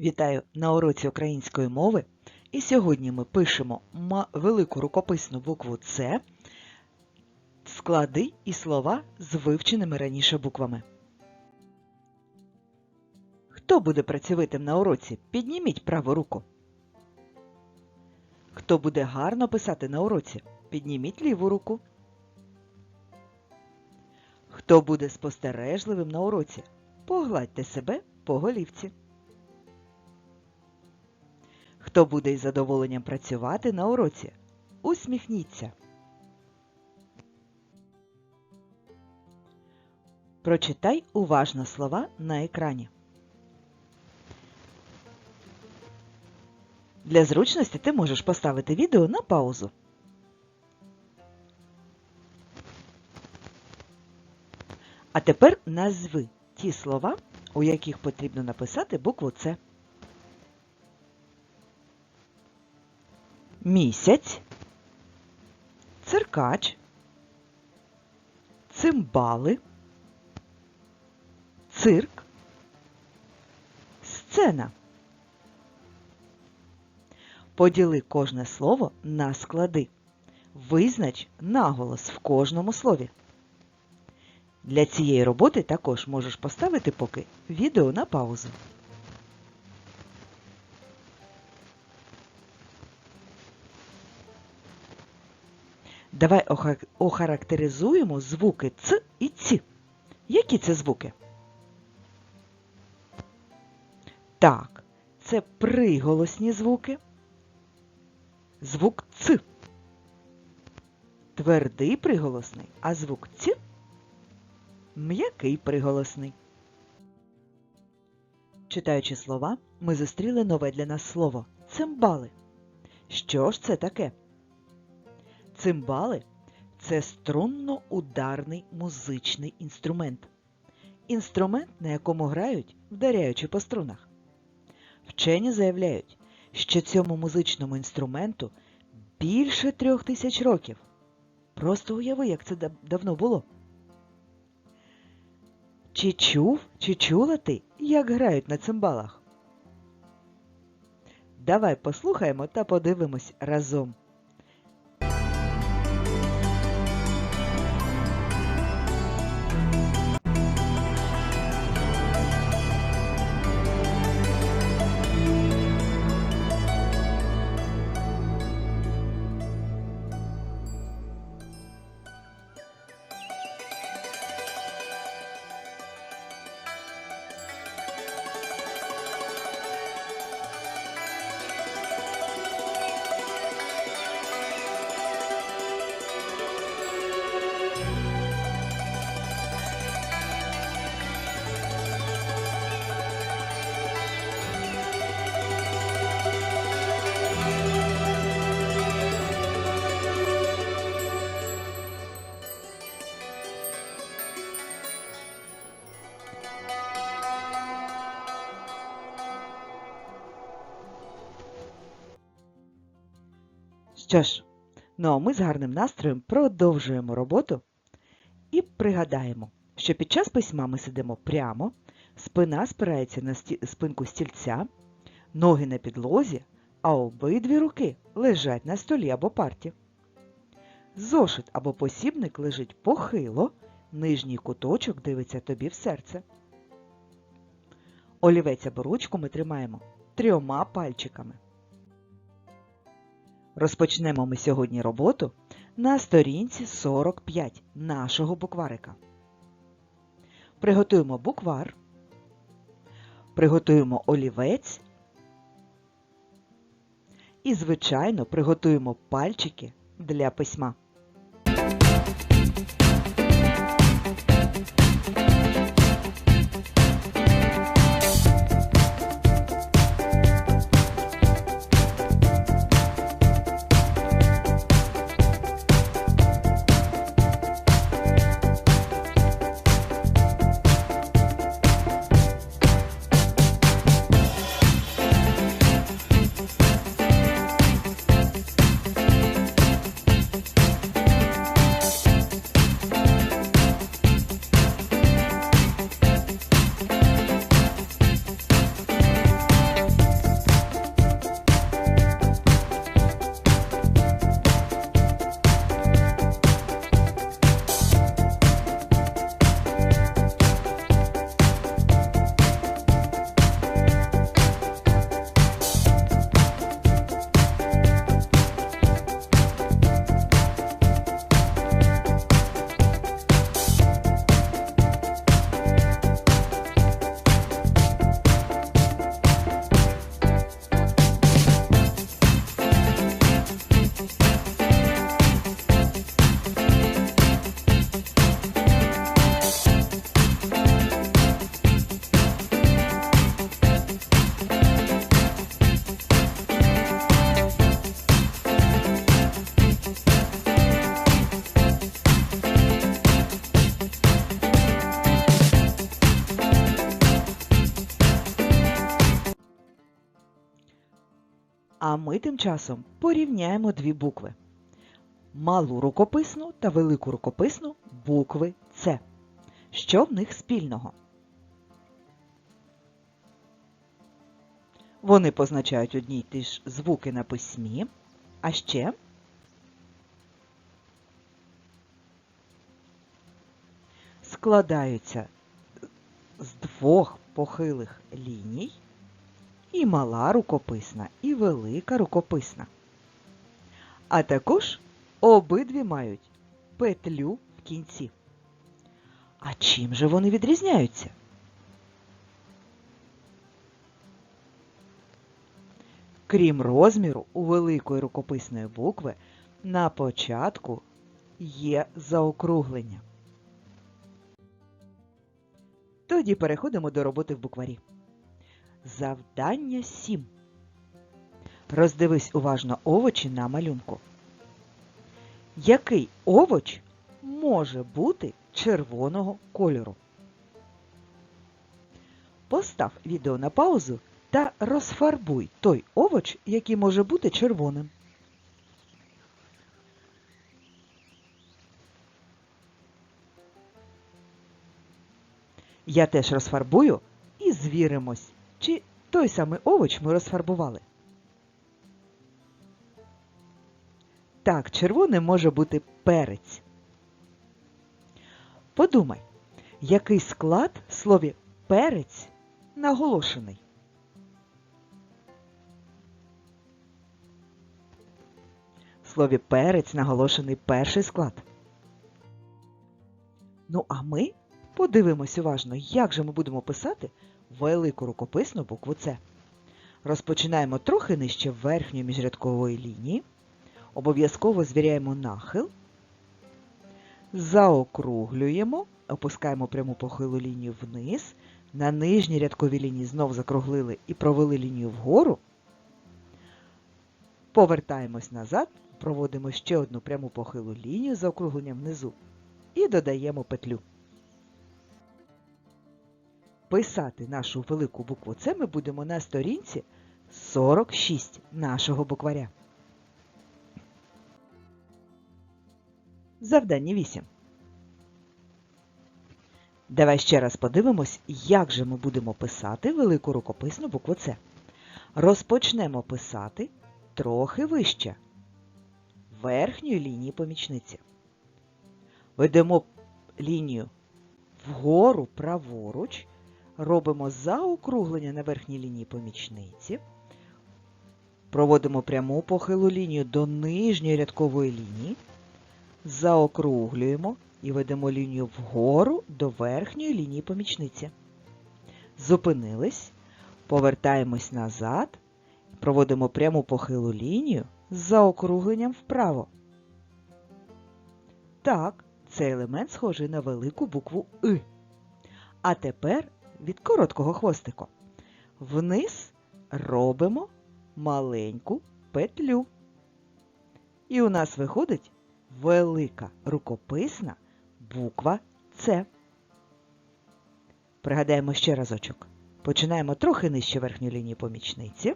Вітаю на уроці української мови. І сьогодні ми пишемо велику рукописну букву С, склади і слова з вивченими раніше буквами. Хто буде працьовитим на уроці? Підніміть праву руку. Хто буде гарно писати на уроці? Підніміть ліву руку. Хто буде спостережливим на уроці? Погладьте себе по голівці. Хто буде із задоволенням працювати на уроці? Усміхніться. Прочитай уважно слова на екрані. Для зручності ти можеш поставити відео на паузу. А тепер назви ті слова, у яких потрібно написати букву С. Місяць, циркач, цимбали, цирк, сцена. Поділи кожне слово на склади. Визнач наголос в кожному слові. Для цієї роботи також можеш поставити поки відео на паузу. Давай охарактеризуємо звуки Ц і Ц. Які це звуки? Так, це приголосні звуки. Звук Ц. Твердий приголосний, а звук Ц м'який приголосний. Читаючи слова, ми зустріли нове для нас слово цимбали. Що ж це таке? Цимбали це струнно-ударний музичний інструмент. Інструмент, на якому грають, вдаряючи по струнах. Вчені заявляють, що цьому музичному інструменту більше трьох тисяч років. Просто уяви, як це давно було. Чи чув, чи чула ти, як грають на цимбалах? Давай послухаємо та подивимось разом. Що ж, ну а ми з гарним настроєм продовжуємо роботу і пригадаємо, що під час письма ми сидимо прямо, спина спирається на спинку стільця, ноги на підлозі, а обидві руки лежать на столі або парті. Зошит або посібник лежить похило, нижній куточок дивиться тобі в серце. Олівець або ручку ми тримаємо трьома пальчиками. Розпочнемо ми сьогодні роботу на сторінці 45 нашого букварика. Приготуємо буквар, приготуємо олівець і, звичайно, приготуємо пальчики для письма. А ми тим часом порівняємо дві букви. Малу рукописну та велику рукописну букви С. Що в них спільного? Вони позначають одні й ті ж звуки на письмі, а ще складаються з двох похилих ліній і мала рукописна, і велика рукописна. А також обидві мають петлю в кінці. А чим же вони відрізняються? Крім розміру, у великої рукописної букви на початку є заокруглення. Тоді переходимо до роботи в букварі. Завдання 7. Роздивись уважно овочі на малюнку. Який овоч може бути червоного кольору? Постав відео на паузу та розфарбуй той овоч, який може бути червоним. Я теж розфарбую і звіримось, чи той самий овоч ми розфарбували. Так, червоним може бути перець. Подумай, який склад в слові перець наголошений? В слові перець наголошений перший склад. Ну, а ми подивимось уважно, як же ми будемо писати велику рукописну букву С. Розпочинаємо трохи нижче верхньої міжрядкової лінії. Обов'язково звіряємо нахил, заокруглюємо, опускаємо пряму похилу лінію вниз, на нижній рядковій лінії знов закруглили і провели лінію вгору. Повертаємось назад, проводимо ще одну пряму похилу лінію за округленням внизу і додаємо петлю. Писати нашу велику букву С ми будемо на сторінці 46 нашого букваря. Завдання 8. Давай ще раз подивимось, як же ми будемо писати велику рукописну букву С. Розпочнемо писати трохи вище верхньої лінії помічниці. Ведемо лінію вгору праворуч, робимо заокруглення на верхній лінії помічниці, проводимо пряму похилу лінію до нижньої рядкової лінії, заокруглюємо і ведемо лінію вгору до верхньої лінії помічниці. Зупинились, повертаємось назад, проводимо пряму похилу лінію з заокругленням вправо. Так, цей елемент схожий на велику букву И. А тепер від короткого хвостика. Вниз робимо маленьку петлю. І у нас виходить велика рукописна буква С. Пригадаємо ще разочок. Починаємо трохи нижче верхньої лінії помічниці.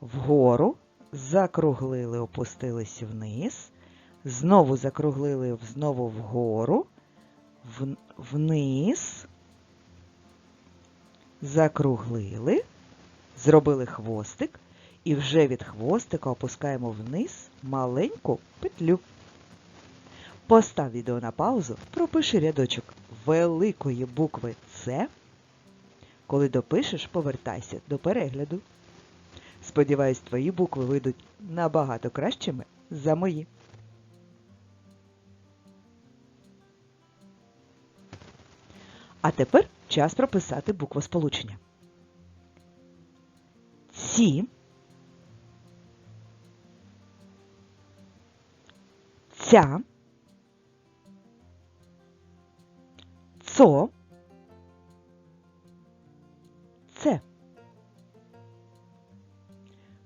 Вгору закруглили, опустились вниз. Знову закруглили знову вгору, вниз, закруглили, зробили хвостик і вже від хвостика опускаємо вниз маленьку петлю. Постав відео на паузу, пропиши рядочок великої букви С. Коли допишеш, повертайся до перегляду. Сподіваюсь, твої букви вийдуть набагато кращими за мої. А тепер час прописати буквосполучення. Ці, ця, цо, це.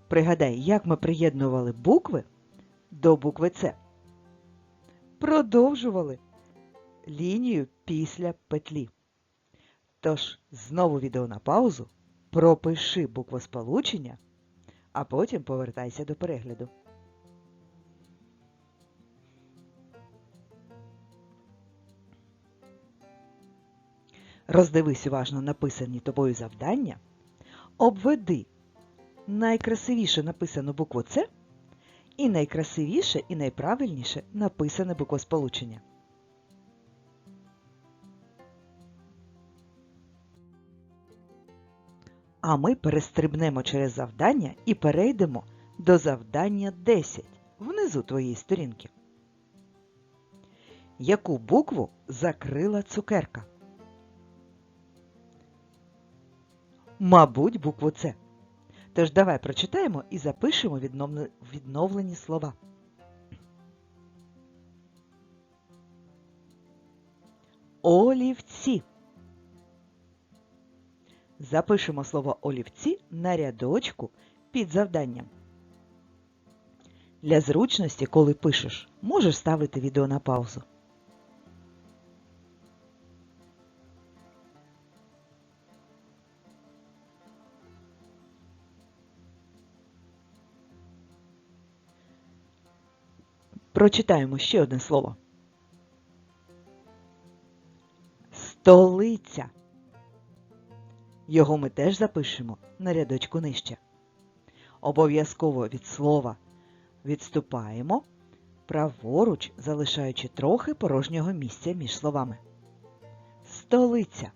Пригадай, як ми приєднували букви до букви С. Продовжували лінію після петлі. Тож, знову відео на паузу, пропиши буквосполучення а потім повертайся до перегляду. Роздивись уважно написані тобою завдання, обведи найкрасивіше написану букву С і найкрасивіше і найправильніше написане буквосполучення. А ми перестрибнемо через завдання і перейдемо до завдання 10 внизу твоєї сторінки. Яку букву закрила цукерка? Мабуть, букву С. Тож давай прочитаємо і запишемо відновлені слова. Олівці. Запишемо слово олівці на рядочку під завданням. Для зручності, коли пишеш, можеш ставити відео на паузу. Прочитаємо ще одне слово. Столиця. Його ми теж запишемо на рядочку нижче. Обов'язково від слова відступаємо праворуч, залишаючи трохи порожнього місця між словами. Столиця.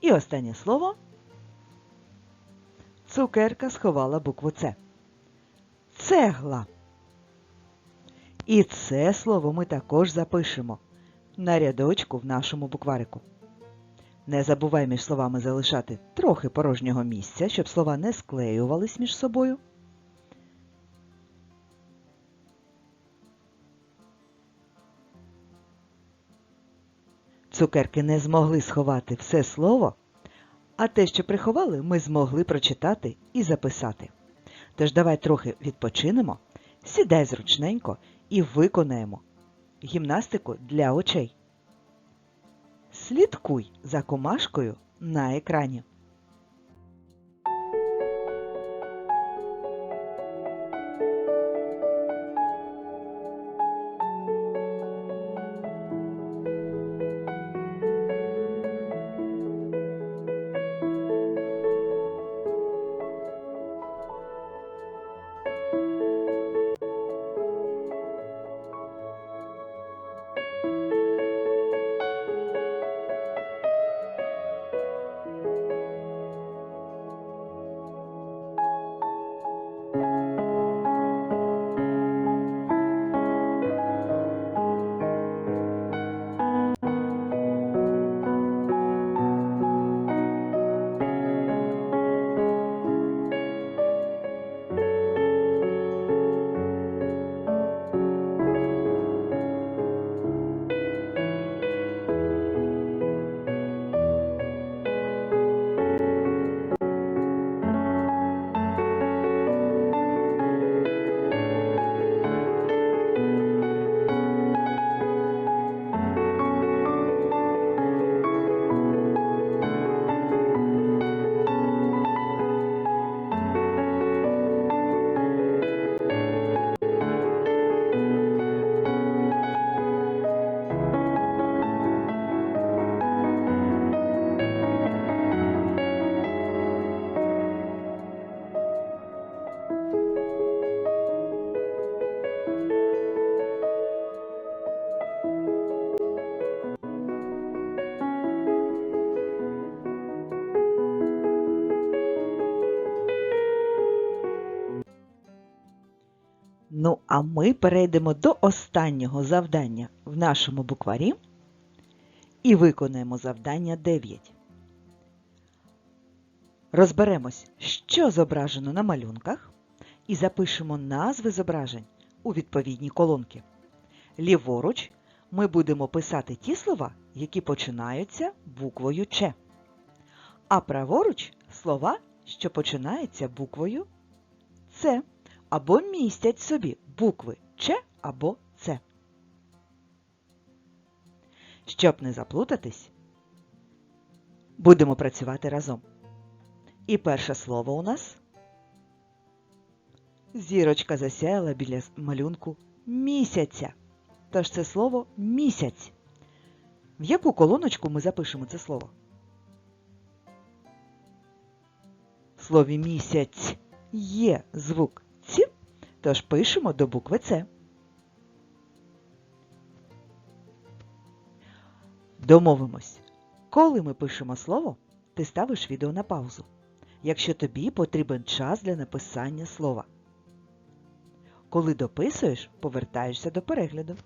І останнє слово. Цукерка сховала букву С. Цегла. І це слово ми також запишемо на рядочку в нашому букварику. Не забувай між словами залишати трохи порожнього місця, щоб слова не склеювались між собою. Цукерки не змогли сховати все слово, а те, що приховали, ми змогли прочитати і записати. Тож давай трохи відпочинемо, сідай зручненько і виконаємо гімнастику для очей. Слідкуй за комашкою на екрані. А ми перейдемо до останнього завдання в нашому букварі і виконаємо завдання 9. Розберемось, що зображено на малюнках, і запишемо назви зображень у відповідні колонки. Ліворуч ми будемо писати ті слова, які починаються буквою Ч. А праворуч слова, що починаються буквою С або містять собі букви Ч або Ц. Щоб не заплутатись, будемо працювати разом. І перше слово у нас зірочка засяяла біля малюнку місяця. Тож це слово місяць. В яку колоночку ми запишемо це слово? В слові місяць є звук тож пишемо до букви С. Домовимось. Коли ми пишемо слово, ти ставиш відео на паузу, якщо тобі потрібен час для написання слова. Коли дописуєш, повертаєшся до перегляду.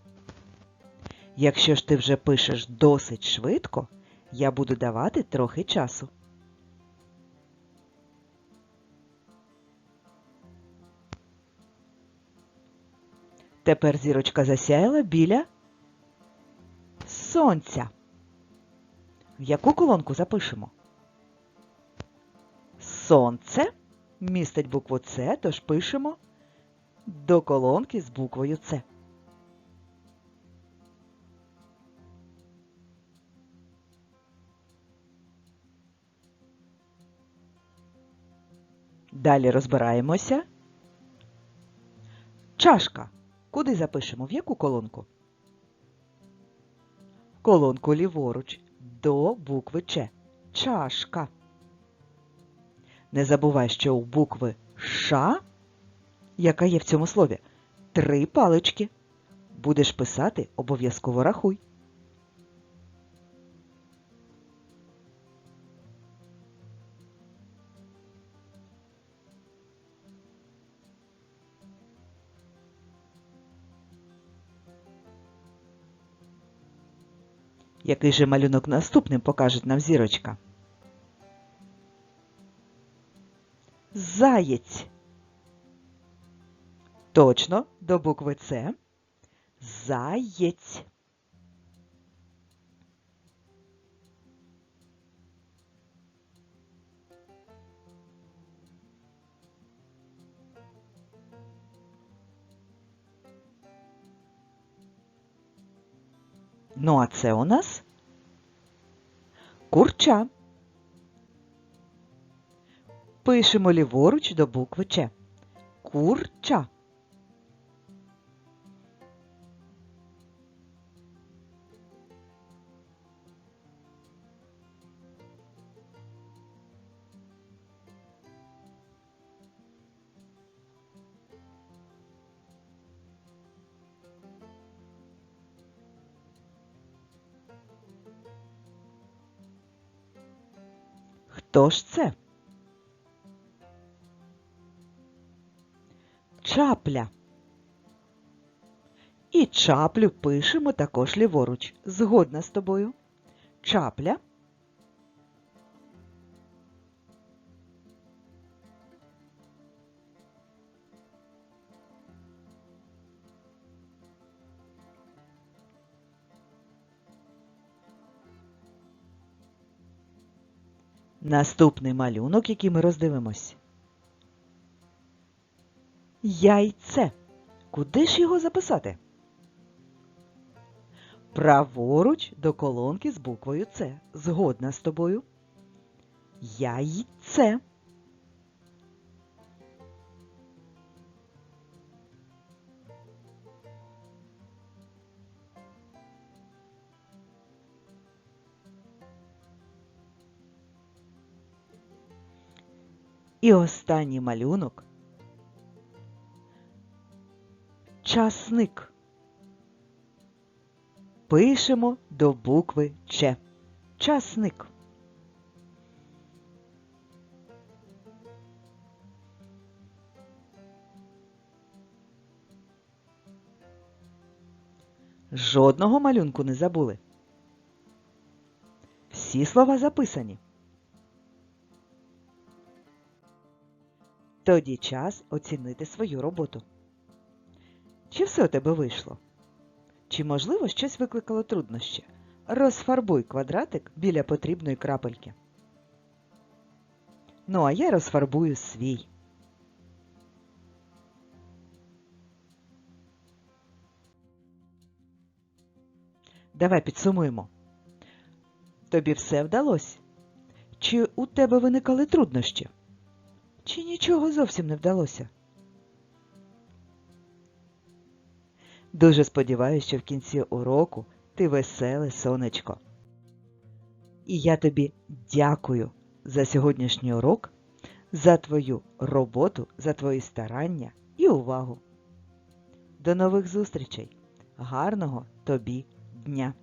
Якщо ж ти вже пишеш досить швидко, я буду давати трохи часу. Тепер зірочка засяяла біля сонця. В яку колонку запишемо? Сонце містить букву С, тож пишемо до колонки з буквою С. Далі розбираємося. Чашка. Куди запишемо? В яку колонку? Колонку ліворуч до букви Ч. Чашка. Не забувай, що у букви Ш, яка є в цьому слові, три палички. Будеш писати, обов'язково рахуй. Який же малюнок наступним покаже нам зірочка? Заєць. Точно, до букви С. Заєць. Ну, а це у нас курча. Пишемо ліворуч до букви Ч. Курча. Хто ж це? Чапля. І чаплю пишемо також ліворуч. Згодна з тобою. Чапля. Наступний малюнок, який ми роздивимось. Яйце. Куди ж його записати? Праворуч до колонки з буквою С. Згодна з тобою. Яйце. І останній малюнок. Часник. Пишемо до букви Ч. Часник. Жодного малюнку не забули. Всі слова записані. Тоді час оцінити свою роботу. Чи все у тебе вийшло? Чи, можливо, щось викликало труднощі? Розфарбуй квадратик біля потрібної крапельки. Ну, а я розфарбую свій. Давай підсумуємо. Тобі все вдалося? Чи у тебе виникали труднощі? Чи нічого зовсім не вдалося? Дуже сподіваюся, що в кінці уроку ти веселе сонечко. І я тобі дякую за сьогоднішній урок, за твою роботу, за твої старання і увагу. До нових зустрічей! Гарного тобі дня!